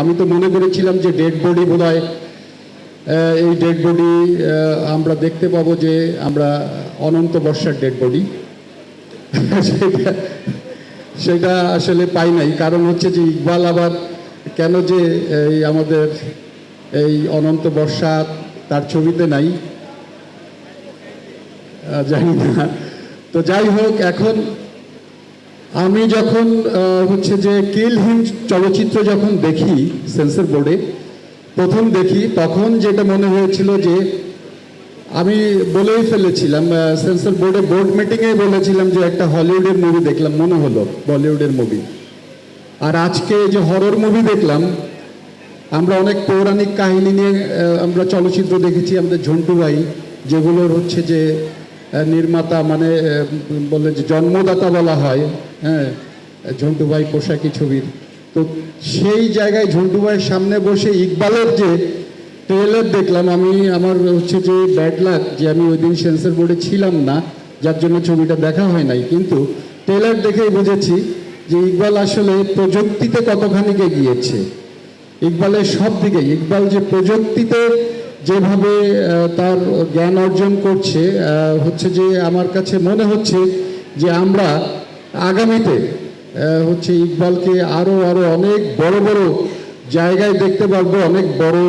আমি তো মনে করেছিলাম যে ডেড বডি বোধহয় এই ডেড বডি আমরা দেখতে পাবো যে আমরা অনন্ত বর্ষার ডেড বডি সেটা সেটা আসলে পাই নাই। কারণ হচ্ছে যে ইকবাল আবার কেন যে এই আমাদের এই অনন্ত বর্ষা তার ছবিতে নাই জানি না। তো যাই হোক, এখন আমি যখন হচ্ছে যে কিল হিম চলচ্চিত্র যখন দেখি সেন্সর বোর্ডে, প্রথম দেখি, তখন যেটা মনে হয়েছিল যে আমি বলেই ফেলেছিলাম সেন্সর বোর্ডে বোর্ড মিটিংয়ে বলেছিলাম যে একটা হলিউডের মুভি দেখলাম, মনে হলো বলিউডের মুভি আর আজকে যে হরর মুভি দেখলাম, আমরা অনেক পৌরাণিক কাহিনী নিয়ে আমরা চলচ্চিত্র দেখেছি, আমাদের ঝন্টু ভাই, যেগুলোর হচ্ছে যে নির্মাতা মানে আহ, বলে যে জন্মদাতা বলা হয় হ্যাঁ ঝন্টুভাই পোশাকি ছবির। তো সেই জায়গায় ঝন্টুভাইয়ের সামনে বসে ইকবালের যে ট্রেলার দেখলাম আমি আমার হচ্ছে যে ব্যাড লাক যে আমি ওই দিন সেন্সর বোর্ডে ছিলাম না যার জন্য ছবিটা দেখা হয় নাই। কিন্তু ট্রেলার দেখেই বুঝেছি যে ইকবাল আসলে প্রযুক্তিতে কতখানি গিয়েছে ইকবালের সব দিকে ইকবাল যে প্রযুক্তিতে যেভাবে তার জ্ঞান অর্জন করছে হচ্ছে যে আমার কাছে মনে হচ্ছে যে আমরা আগামীতে হচ্ছে ইকবালকে আরও আরও অনেক বড় বড় জায়গায় দেখতে পারব, অনেক বড়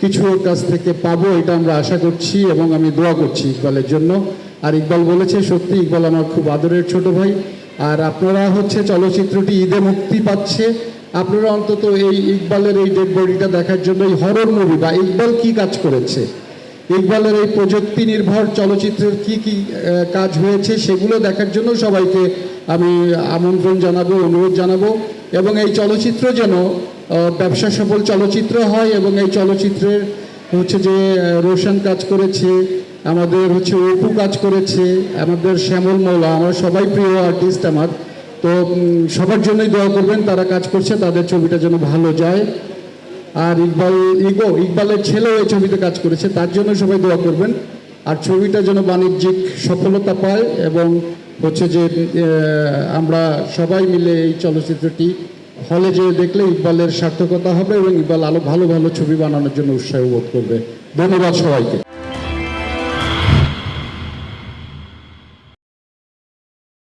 কিছু ওর কাছ থেকে পাবো, এটা আমরা আশা করছি এবং আমি দোয়া করছি ইকবালের জন্য। আর ইকবাল বলেছে, সত্যি ইকবাল আমার খুব আদরের ছোট ভাই। আর আপনারা হচ্ছে চলচ্চিত্রটি ঈদে মুক্তি পাচ্ছে। আপনারা অন্তত এই ইকবালের এই ডেড বডিটা দেখার জন্য এই হরর মুভি বা ইকবাল কি কাজ করেছে? ইকবালের এই প্রযুক্তি নির্ভর চলচ্চিত্রের কি কি কাজ হয়েছে সেগুলো দেখার জন্য সবাইকে আমি আমন্ত্রণ জানাব, অনুরোধ জানাব এবং এই চলচ্চিত্র যেন ব্যবসা সফল চলচ্চিত্র হয় এবং এই চলচ্চিত্রের হচ্ছে যে রোশন কাজ করেছে, আমাদের হচ্ছে অপু কাজ করেছে, আমাদের শ্যামল মৌলা, আমার সবাই প্রিয় আর্টিস্ট আমার। তো সবার জন্যই দোয়া করবেন, তারা কাজ করছে, তাদের ছবিটা যেন ভালো যায়। আর ইকবাল, ইগো, ইকবালের ছেলেও এই ছবিতে কাজ করেছে, তার জন্য সবাই দোয়া করবেন। আর ছবিটা যেন বাণিজ্যিক সফলতা পায় এবং হচ্ছে যে আমরা সবাই মিলে এই চলচ্চিত্রটি হলে যেয়ে দেখলে ইকবালের সার্থকতা হবে এবং ইকবাল আরও ভালো ভালো ছবি বানানোর জন্য উৎসাহ বোধ করবে। ধন্যবাদ সবাইকে।